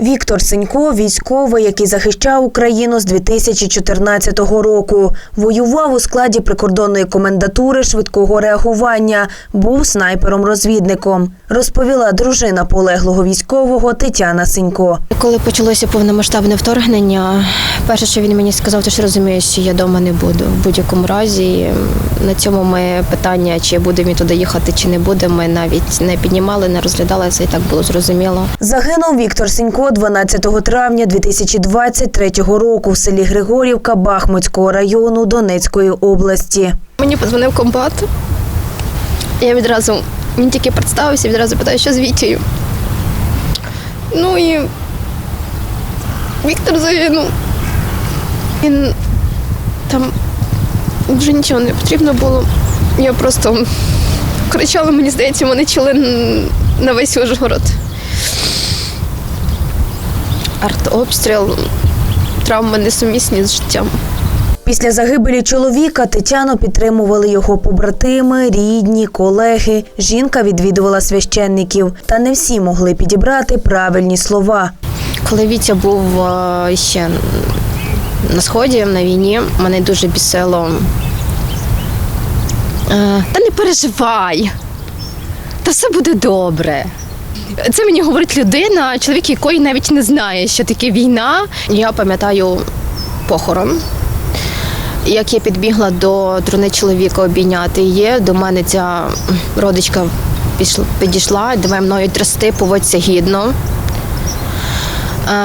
Віктор Сенько, військовий, який захищав Україну з 2014 року. Воював у складі прикордонної комендатури швидкого реагування, був снайпером-розвідником. Розповіла дружина полеглого військового Тетяна Сенько. Коли почалося повномасштабне вторгнення, перше, що він мені сказав, то що розумієш, що я вдома не буду. В будь-якому разі на цьому ми питання, чи буде він туди їхати, чи не буде, ми навіть не піднімали, не розглядали це і так було зрозуміло. Загинув Віктор Сенько 12 травня 2023 року в селі Григорівка Бахмутського району Донецької області. Мені подзвонив комбат. Я відразу він тільки представився, відразу питаю, що з Вітєю. Ну і Віктор загинув. Він там вже нічого не потрібно було. Я просто кричала, мені здається, вони чули на весь Ужгород. Артобстріл, травми несумісні з життям. Після загибелі чоловіка Тетяну підтримували його побратими, рідні, колеги. Жінка відвідувала священників, та не всі могли підібрати правильні слова. Коли Вітя був е, ще на сході на війні, мене дуже бісило. е, Та не переживай, та все буде добре. Це мені говорить людина, чоловік якої навіть не знає, що таке війна. Я пам'ятаю похорон. Як я підбігла до труни чоловіка обійняти її, до мене ця родичка підійшла, давай мною трясти, поводься гідно.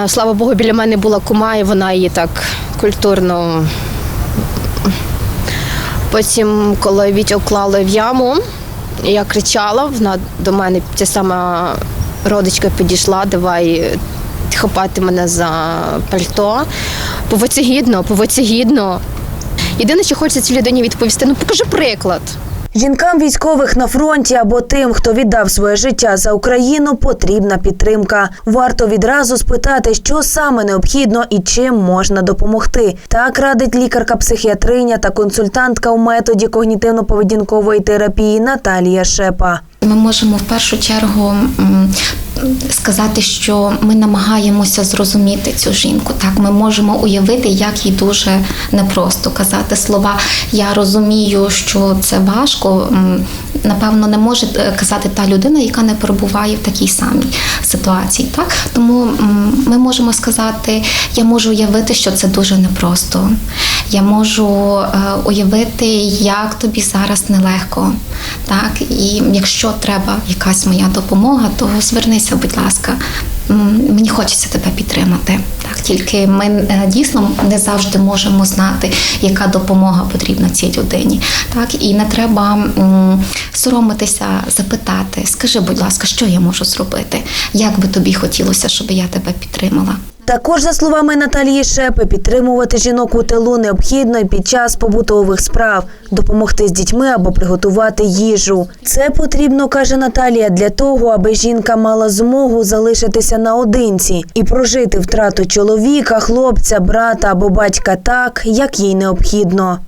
Е, Слава Богу, біля мене була кума, і вона її так культурно. Потім, коли Вітю вклали в яму, я кричала, вона до мене ця сама родичка підійшла, давай хапати мене за пальто. Поводься гідно, поводься гідно. Єдине, що хочеться цій людині відповісти, ну покажи приклад. Жінкам військових на фронті або тим, хто віддав своє життя за Україну, потрібна підтримка. Варто відразу спитати, що саме необхідно і чим можна допомогти. Так радить лікарка-психіатриня та консультантка у методі когнітивно-поведінкової терапії Наталія Шепа. Ми можемо в першу чергу сказати, що ми намагаємося зрозуміти цю жінку. Так, ми можемо уявити, як їй дуже непросто казати слова. Я розумію, що це важко. Напевно, не може е, казати та людина, яка не перебуває в такій самій ситуації. Так тому ми можемо сказати, я можу уявити, що це дуже непросто. Я можу е, уявити, як тобі зараз нелегко. Так, і якщо треба якась моя допомога, то звернися, будь ласка. Мені хочеться тебе підтримати. Так, тільки ми е, дійсно не завжди можемо знати, яка допомога потрібна цій людині. Так, і не треба соромитися, запитати. Скажи, будь ласка, що я можу зробити? Як би тобі хотілося, щоб я тебе підтримала? Також, за словами Наталії Шепи, підтримувати жінок у тилу необхідно і під час побутових справ, допомогти з дітьми або приготувати їжу. Це потрібно, каже Наталія, для того, аби жінка мала змогу залишитися наодинці і прожити втрату чоловіка, хлопця, брата або батька так, як їй необхідно.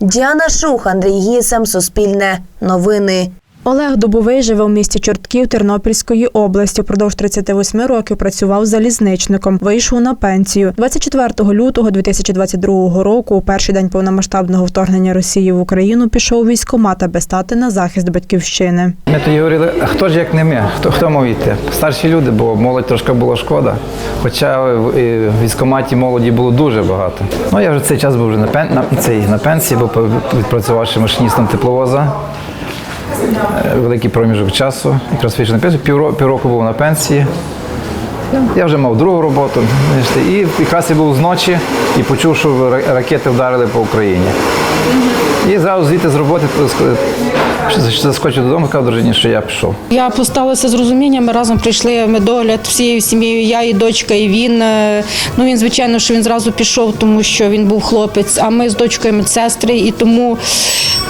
Діана Шух, Андрій Гісем, Суспільне, Новини. Олег Дубовий живе у місті Чортків Тернопільської області. Продовж 38 років працював залізничником. Вийшов на пенсію. 24 лютого 2022 року, у перший день повномасштабного вторгнення Росії в Україну, пішов у військкомат, аби стати на захист батьківщини. Ми тоді говорили, хто ж як не ми? Хто, хто мав йти? Старші люди, бо молодь трошки було шкода. Хоча в в військкоматі молоді було дуже багато. Ну я вже цей час був вже на, пен, на, цей, на пенсії, бо відпрацювавши машиністом тепловоза. Е, Великий проміжок часу. Якраз вийшов на пенсію, півроку, півроку був на пенсії. Я вже мав другу роботу. І якраз я був зночі і почув, що ракети вдарили по Україні. І зразу звідти з роботи заскочив додому, сказав дружині, що я пішов. Я поставилася з розумінням. Ми разом прийшли медогляд всією сім'єю. Я і дочка, і він. Е, Ну він звичайно, що він зразу пішов, тому що він був хлопець. А ми з дочкою медсестри, і тому.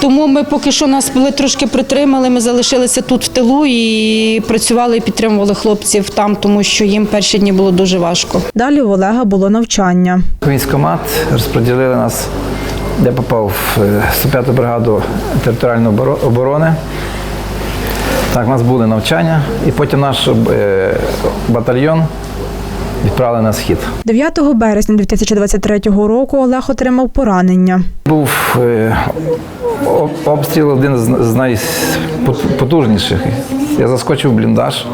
Тому ми поки що нас були трошки притримали. Ми залишилися тут в тилу і працювали і підтримували хлопців там, тому що їм перші дні було дуже важко. Далі у Олега було навчання. Військомат розподілили нас, де попав в е, 105-ту бригаду територіальної оборони. Так, у нас були навчання, і потім наш е, батальйон відправили на схід. 9 березня 2023 року Олег отримав поранення. Був е, обстріл один з, з найпотужніших. Я заскочив в бліндаж,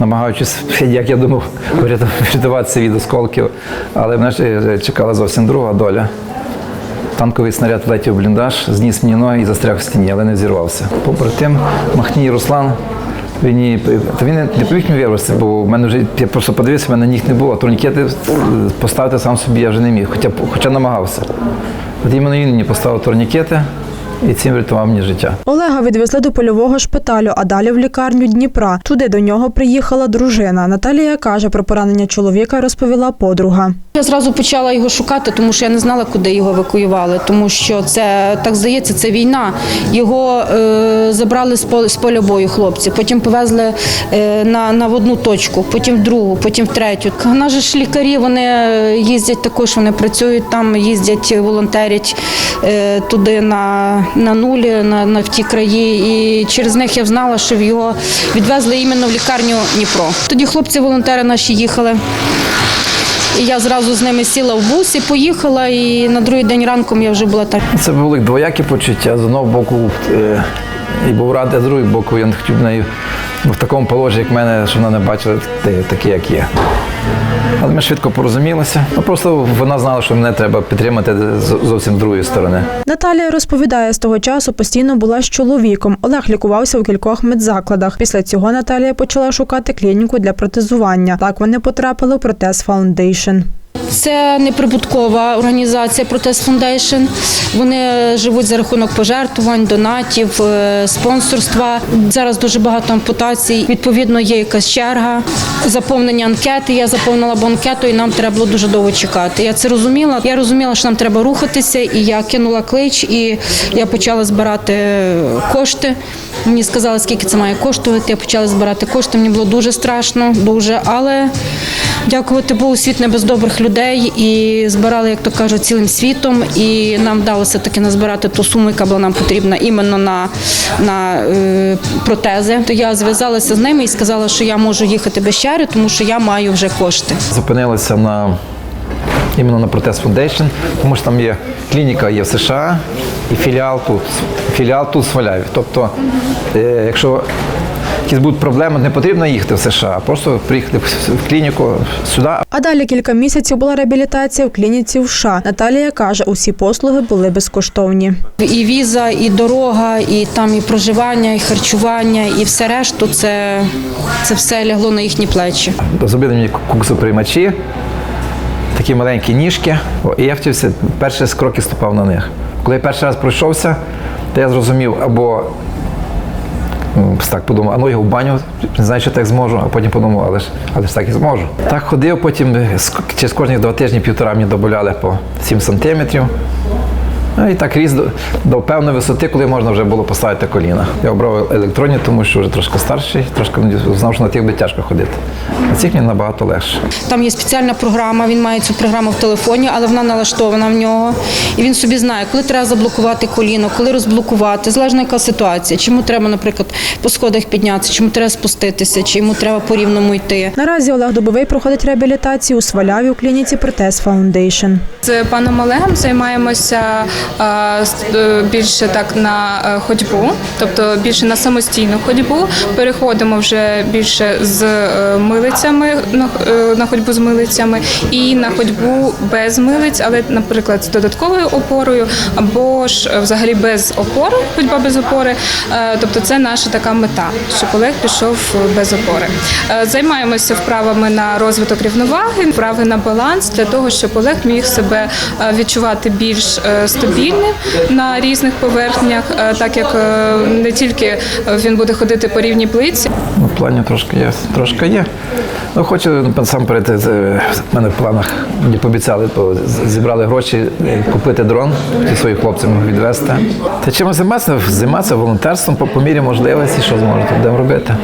намагаючись, як я думав, вряту- врятуватися від осколків, але мене ж чекала зовсім друга доля. Танковий снаряд влетів в бліндаж, зніс мені ноги і застряг в стіні, але не зірвався. Попри тим, Махній Руслан. Він, та він не поміг мені вирватися, бо в мене вже я просто подивився, в мене ніг не було. Турнікети е, поставити сам собі я вже не міг, хоча, хоча намагався. От іменно він мені поставив турнікети і цим врятував мені життя. Олега відвезли до польового шпиталю, а далі в лікарню Дніпра. Туди до нього приїхала дружина. Наталія каже, про поранення чоловіка розповіла подруга. Я зразу почала його шукати, тому що я не знала, куди його евакуювали. Тому що це так здається, це війна. Його е, забрали з поля, бою хлопці. Потім повезли е, на, на в одну точку, потім в другу, потім в третю. У нас ж лікарі вони їздять також, вони працюють там, їздять, волонтерять е, туди на, на нулі, на, на в ті краї. І через них я знала, що його відвезли іменно в лікарню Дніпро. Тоді хлопці-волонтери наші їхали. І я зразу з ними сіла в бус і поїхала. І на другий день ранком я вже була так. Це були двоякі почуття. З одного боку е, і був радий, з другого боку я не хотів нею в такому положенні, як мене, що вона не бачила таке, як є. Але ми швидко порозумілися. Ну, просто вона знала, що мене треба підтримати зовсім з другої сторони. Наталія розповідає, з того часу постійно була з чоловіком. Олег лікувався у кількох медзакладах. Після цього Наталія почала шукати клініку для протезування. Так вони потрапили у Протез Фаундейшн. Це неприбуткова організація Протест Фундейшн. Вони живуть за рахунок пожертвувань, донатів, е, спонсорства. Зараз дуже багато ампутацій. Відповідно, є якась черга, заповнення анкети. Я заповнила б анкету, і нам треба було дуже довго чекати. Я це розуміла. Я розуміла, що нам треба рухатися, і я кинула клич, і я почала збирати кошти. Мені сказали, скільки це має коштувати. Я почала збирати кошти. Мені було дуже страшно, дуже, але дякувати Богу, світ не без добрих людей і збирали, як то кажуть, цілим світом. І нам вдалося таки назбирати ту суму, яка була нам потрібна іменно на, на е, протези. То я зв'язалася з ними і сказала, що я можу їхати без черги, тому що я маю вже кошти. Зупинилися на іменно на Протест Foundation, тому що там є клініка є в США і філіал тут. Філіал тут в Сваляві. Тобто, е, якщо якісь будуть проблеми, не потрібно їхати в США, а просто приїхати в- клініку сюди, А далі кілька місяців була реабілітація в клініці в США. Наталія каже, усі послуги були безкоштовні. І віза, і дорога, і там і проживання, і харчування, і все решту це, це все лягло на їхні плечі. зробили мені куксоприймачі, такі маленькі ніжки, О, і я вчився, перші з кроки ступав на них. Коли я перший раз пройшовся, то я зрозумів, або так подумав, а ну я в баню, не знаю, що так зможу, а потім подумав, але ж, але ж так і зможу. Так ходив, потім е, через кожні два тижні півтора мені додавали по 7 сантиметрів. Ну і так ріс до, до певної висоти, коли можна вже було поставити коліна. Я обрав електронні, тому що вже трошки старший, трошки знав, що на тих буде тяжко ходити. На цих мені набагато легше. Там є спеціальна програма, він має цю програму в телефоні, але вона налаштована в нього. І він собі знає, коли треба заблокувати коліно, коли розблокувати, залежно яка ситуація. Чому треба, наприклад, по сходах піднятися, чому треба спуститися, чи йому треба по рівному йти. Наразі Олег Дубовий проходить реабілітацію у Сваляві у клініці Протез Фаундейшн. З паном Олегом займаємося більше так на е, ходьбу, тобто більше на самостійну ходьбу. Переходимо вже більше з е, милицями на, е, ходьбу з милицями і на ходьбу без милиць, але, наприклад, з додатковою опорою або ж е, взагалі без опори, ходьба без опори. Е, Тобто це наша така мета, щоб Олег пішов без опори. Е, Займаємося вправами на розвиток рівноваги, вправи на баланс для того, щоб Олег міг себе е, відчувати більш е, стабільно стабільним на різних поверхнях, е, так як е, не тільки він буде ходити по рівній плитці, Ну, в плані трошки є. Трошки є. Ну, хочу насамперед, е, в мене в планах мені пообіцяли, зібрали гроші купити дрон, хотів своїм хлопцям відвезти. Та чим займатися? Займатися волонтерством по мірі можливості, що зможете, будемо робити.